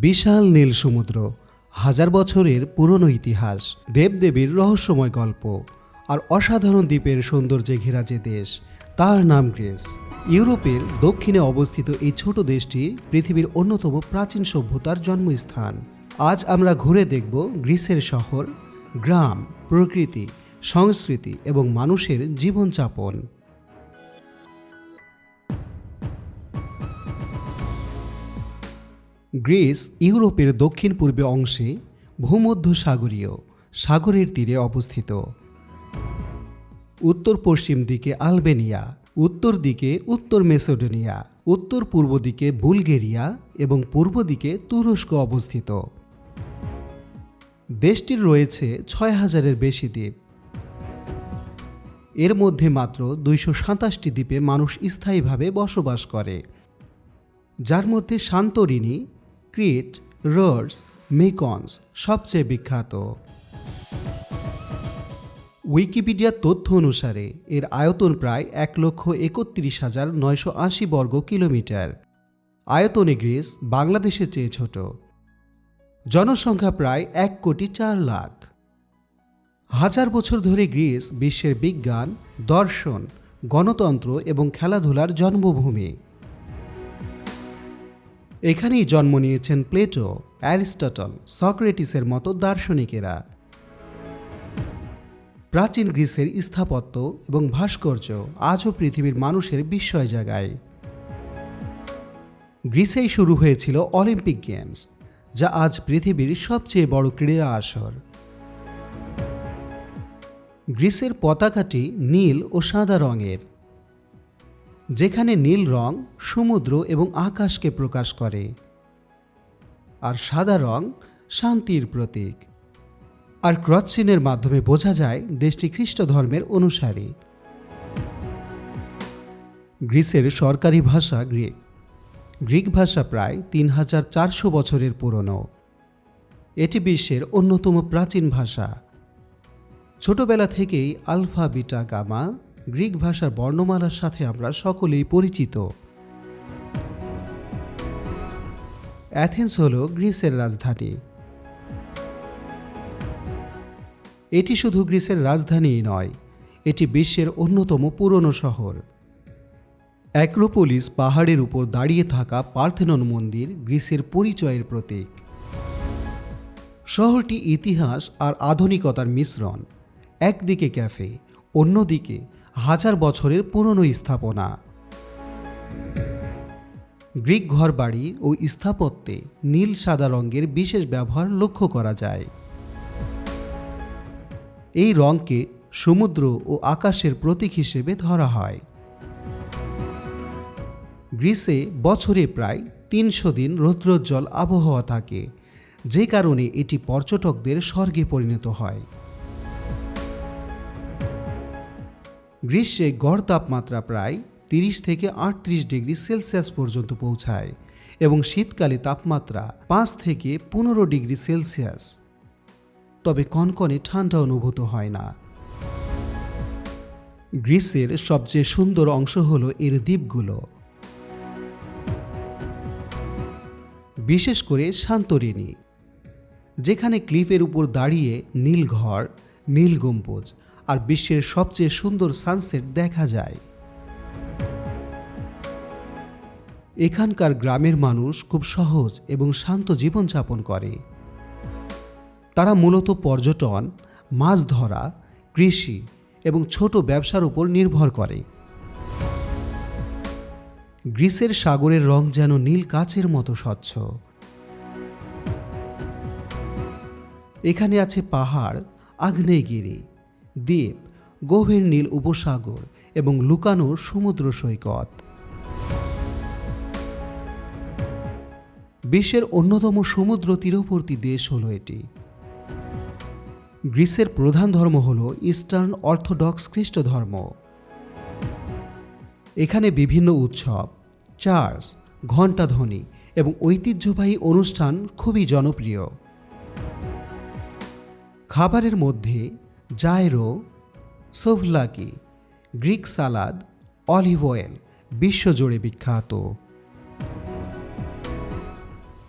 বিশাল নীল সমুদ্র, হাজার বছরের পুরনো ইতিহাস, দেবদেবীর রহস্যময় গল্প আর অসাধারণ দ্বীপের সৌন্দর্যে ঘেরা যে দেশ, তার নাম গ্রিস। ইউরোপের দক্ষিণে অবস্থিত এই ছোট দেশটি পৃথিবীর অন্যতম প্রাচীন সভ্যতার জন্মস্থান। আজ আমরা ঘুরে দেখব গ্রিসের শহর, গ্রাম, প্রকৃতি, সংস্কৃতি এবং মানুষের জীবনযাপন। গ্রিস ইউরোপের দক্ষিণ পূর্বে অংশে ভূমধ্যসাগরীয় সাগরের তীরে অবস্থিত। উত্তর পশ্চিম দিকে আলবেনিয়া, উত্তর দিকে উত্তর মেসোডোনিয়া উত্তর পূর্ব দিকে বুলগেরিয়া এবং পূর্ব দিকে তুরস্ক অবস্থিত। দেশটির রয়েছে ছয় হাজারের বেশি দ্বীপ। এর মধ্যে মাত্র দুইশো সাতাশটি দ্বীপে মানুষ স্থায়ীভাবে বসবাস করে, যার মধ্যে সান্তরিনী ক্রিট, রোডস, মেকনস সবচেয়ে বিখ্যাত। উইকিপিডিয়ার তথ্য অনুসারে, এর আয়তন প্রায় এক লক্ষ একত্রিশ হাজার নয়শো আশি বর্গ কিলোমিটার। আয়তনে গ্রিস বাংলাদেশের চেয়ে ছোট। জনসংখ্যা প্রায় এক কোটি চার লাখ। হাজার বছর ধরে গ্রিস বিশ্বের বিজ্ঞান, দর্শন, গণতন্ত্র এবং খেলাধুলার জন্মভূমি। এখানেই জন্ম নিয়েছেন প্লেটো, অ্যারিস্টটল, সক্রেটিসের মতো দার্শনিকেরা। প্রাচীন গ্রিসের স্থাপত্য এবং ভাস্কর্য আজও পৃথিবীর মানুষের বিস্ময় জাগায়। গ্রিসেই শুরু হয়েছিল অলিম্পিক গেমস, যা আজ পৃথিবীর সবচেয়ে বড় ক্রীড়া আসর। গ্রিসের পতাকাটি নীল ও সাদা রঙের। যেখানে নীল রং, সমুদ্র এবং আকাশকে প্রকাশ করে, আর সাদা রং শান্তির প্রতীক। আর ক্রস চিহ্নের মাধ্যমে বোঝা যায় দেশটি খ্রিস্ট ধর্মের অনুসারী। গ্রিসের সরকারি ভাষা গ্রিক। গ্রিক ভাষা প্রায় তিন হাজার চারশো বছরের পুরনো। এটি বিশ্বের অন্যতম প্রাচীন ভাষা। ছোটবেলা থেকেই আলফা, বিটা, গামা গ্রিক ভাষার বর্ণমালার সাথে আমরা সকলেই পরিচিত। অ্যাথেন্স হল গ্রিসের রাজধানী। এটি শুধু গ্রিসের রাজধানীই নয়, এটি বিশ্বের অন্যতম পুরনো শহর। অ্যাক্রোপোলিস পাহাড়ের উপর দাঁড়িয়ে থাকা পার্থেনন মন্দির গ্রিসের পরিচয়ের প্রতীক। শহরটি ইতিহাস আর আধুনিকতার মিশ্রণ, একদিকে ক্যাফে, অন্যদিকে হাজার বছরের পুরনো স্থাপনা। গ্রিক ঘরবাড়ি ও স্থাপত্যে নীল সাদা রঙের বিশেষ ব্যবহার লক্ষ্য করা যায়। এই রঙকে সমুদ্র ও আকাশের প্রতীক হিসেবে ধরা হয়। গ্রিসে বছরে প্রায় তিনশো দিন রৌদ্রোজ্জ্বল আবহাওয়া থাকে, যে কারণে এটি পর্যটকদের স্বর্গে পরিণত হয়। গ্রীষ্মে গড় তাপমাত্রা প্রায় তিরিশ থেকে আটত্রিশ ডিগ্রি সেলসিয়াস পর্যন্ত পৌঁছায় এবং শীতকালে তাপমাত্রা পাঁচ থেকে পনেরো ডিগ্রি সেলসিয়াস। তবে কনকনে ঠান্ডা অনুভূত হয় না। গ্রিসের সবচেয়ে সুন্দর অংশ হল এর দ্বীপগুলো। বিশেষ করে শান্তরিনী যেখানে ক্লিফের উপর দাঁড়িয়ে নীল ঘর নীল গম্বুজ আর বিশ্বের সবচেয়ে সুন্দর সানসেট দেখা যায়। এখানকার গ্রামের মানুষ খুব সহজ এবং শান্ত জীবনযাপন করে। তারা মূলত পর্যটন, মাছ ধরা, কৃষি এবং ছোট ব্যবসার উপর নির্ভর করে। গ্রিসের সাগরের রং যেন নীল কাচের মতো স্বচ্ছ। এখানে আছে পাহাড়, আগ্নেয়গিরি দ্বীপ, গভীর নীল উপসাগর এবং লুকানো সমুদ্র সৈকত। বিশ্বের অন্যতম সমুদ্র তীরবর্তী দেশ হলো এটি। গ্রিসের প্রধান ধর্ম হল ইস্টার্ন অর্থোডক্স খ্রিস্ট ধর্ম এখানে বিভিন্ন উৎসব, চার্চ ঘণ্টাধ্বনি এবং ঐতিহ্যবাহী অনুষ্ঠান খুবই জনপ্রিয়। খাবারের মধ্যে gyro souvlaki Greek salad, olive oil, বিশ্বজুড়ে বিখ্যাত।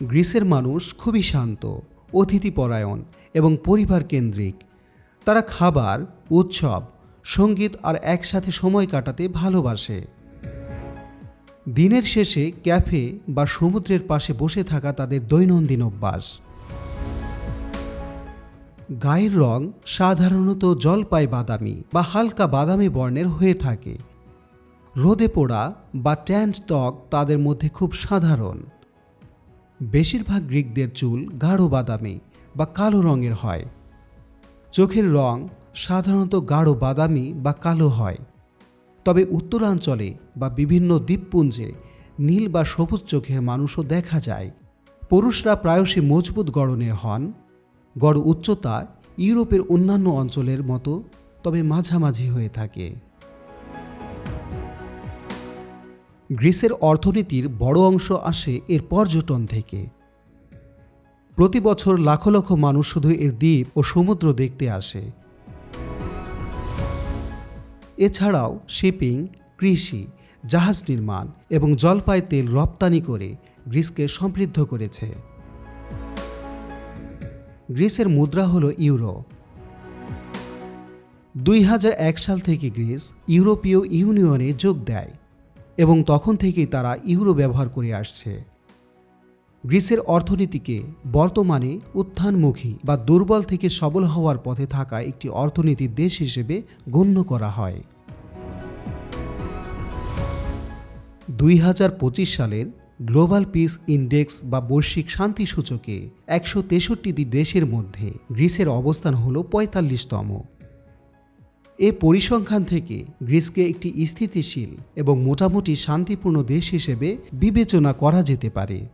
গ্রিসের মানুষ খুবই শান্ত, অতিথিপরায়ণ এবং পরিবার কেন্দ্রিক তারা খাবার, উৎসব, সংগীত আর একসাথে সময় কাটাতে ভালোবাসে। দিনের শেষে ক্যাফে বা সমুদ্রের পাশে বসে থাকা তাদের দৈনন্দিন অভ্যাস। গায়ের রং সাধারণত জলপাই বাদামি বা হালকা বাদামি বর্ণের হয়ে থাকে। রোদে পোড়া বা ট্যান্ট ত্বক তাদের মধ্যে খুব সাধারণ। বেশিরভাগ গ্রিকদের চুল গাঢ় বাদামি বা কালো রঙের হয়। চোখের রং সাধারণত গাঢ় বাদামি বা কালো হয়। তবে উত্তরাঞ্চলে বা বিভিন্ন দ্বীপপুঞ্জে নীল বা সবুজ চোখের মানুষও দেখা যায়। পুরুষরা প্রায়শই মজবুত গড়নের হন গড় উচ্চতা ইউরোপের অন্যান্য অঞ্চলের মতো, তবে মাঝামাঝি হয়ে থাকে। গ্রিসের অর্থনীতির বড় অংশ আসে এর পর্যটন থেকে। প্রতি বছর লাখো লক্ষ মানুষ শুধু এর দ্বীপ ও সমুদ্র দেখতে আসে। এছাড়াও শিপিং, কৃষি, জাহাজ নির্মাণ এবং জলপাই তেল রপ্তানি করে গ্রিসকে সমৃদ্ধ করেছে। গ্রিসের মুদ্রা হল ইউরো। দুই হাজার এক সাল থেকে গ্রিস ইউরোপীয় ইউনিয়নে যোগ দেয় এবং তখন থেকেই তারা ইউরো ব্যবহার করে আসছে। গ্রিসের অর্থনীতিকে বর্তমানে উত্থানমুখী বা দুর্বল থেকে সবল হওয়ার পথে থাকা একটি অর্থনীতির দেশ হিসেবে গণ্য করা হয়। দুই হাজার পঁচিশ সালের গ্লোবাল পিস ইন্ডেক্স বা বৈশ্বিক শান্তি সূচকে একশো তেষট্টিটি দেশের মধ্যে গ্রিসের অবস্থান হল পঁয়তাল্লিশতম। এ পরিসংখ্যান থেকে গ্রিসকে একটি স্থিতিশীল এবং মোটামুটি শান্তিপূর্ণ দেশ হিসেবে বিবেচনা করা যেতে পারে।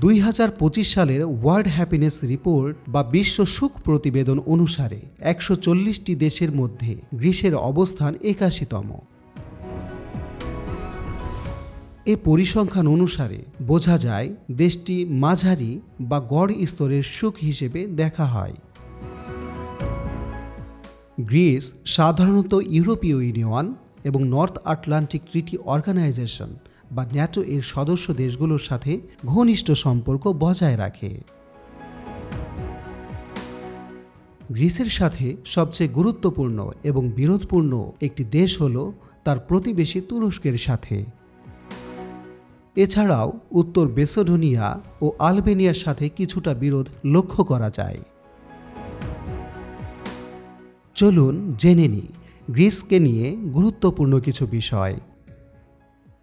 দুই হাজার পঁচিশ সালের ওয়ার্ল্ড হ্যাপিনেস রিপোর্ট বা বিশ্ব সুখ প্রতিবেদন অনুসারে একশো দেশের মধ্যে গ্রিসের অবস্থান একাশিতম। এ পরিসংখ্যান অনুসারে বোঝা যায় দেশটি মাঝারি বা গড় স্তরের সুখ হিসেবে দেখা হয়। গ্রিস সাধারণত ইউরোপীয় ইউনিয়ন এবং নর্থ আটলান্টিক ট্রিটি অর্গানাইজেশন বা ন্যাটো এর সদস্য দেশগুলোর সাথে ঘনিষ্ঠ সম্পর্ক বজায় রাখে। গ্রিসের সাথে সবচেয়ে গুরুত্বপূর্ণ এবং বিরোধপূর্ণ একটি দেশ হল তার প্রতিবেশী তুরস্কের সাথে। এছাড়াও উত্তর বেসোডোনিয়া ও আলবেনিয়ার সাথে কিছুটা বিরোধ লক্ষ্য করা যায়। চলুন জেনে নিই গ্রিসকে নিয়ে গুরুত্বপূর্ণ কিছু বিষয়।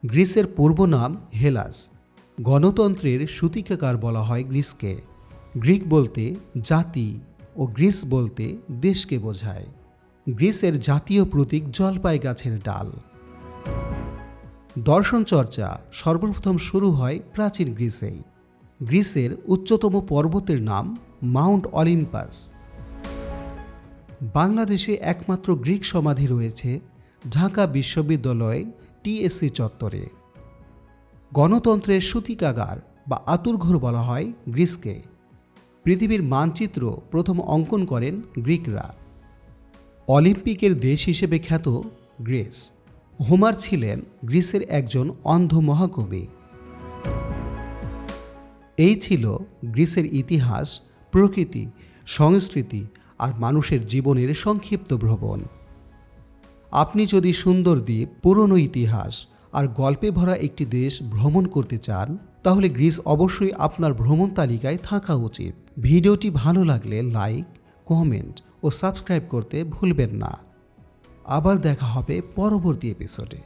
গ্রিসের পূর্ব নাম হেলাস। গণতন্ত্রের সূতিকাকার বলা হয় গ্রিসকে। গ্রিক বলতে জাতি ও গ্রিস বলতে দেশকে বোঝায়। গ্রিসের জাতীয় প্রতীক জলপাই গাছের ডাল। দর্শন চর্চা সর্বপ্রথম শুরু হয় প্রাচীন গ্রিসেই। গ্রিসের উচ্চতম পর্বতের নাম মাউন্ট অলিম্পাস। বাংলাদেশে একমাত্র গ্রিক সমাধি রয়েছে ঢাকা বিশ্ববিদ্যালয় টিএসসি চত্বরে। গণতন্ত্রের সূতিকাগার বা আতুরঘর বলা হয় গ্রিসকে। পৃথিবীর মানচিত্র প্রথম অঙ্কন করেন গ্রিকরা। অলিম্পিকের দেশ হিসেবে খ্যাত গ্রিস। হোমার ছিলেন গ্রিসের একজন অন্ধ মহাকবি। এই ছিল গ্রিসের ইতিহাস, প্রকৃতি, সংস্কৃতি আর মানুষের জীবনের সংক্ষিপ্ত ভ্রমণ। আপনি যদি সুন্দর দ্বীপ, পুরনো ইতিহাস আর গল্পে ভরা একটি দেশ ভ্রমণ করতে চান, তাহলে গ্রিস অবশ্যই আপনার ভ্রমণ তালিকায় থাকা উচিত। ভিডিওটি ভালো লাগলে লাইক, কমেন্ট ও সাবস্ক্রাইব করতে ভুলবেন না। আবার দেখা হবে পরবর্তী এপিসোডে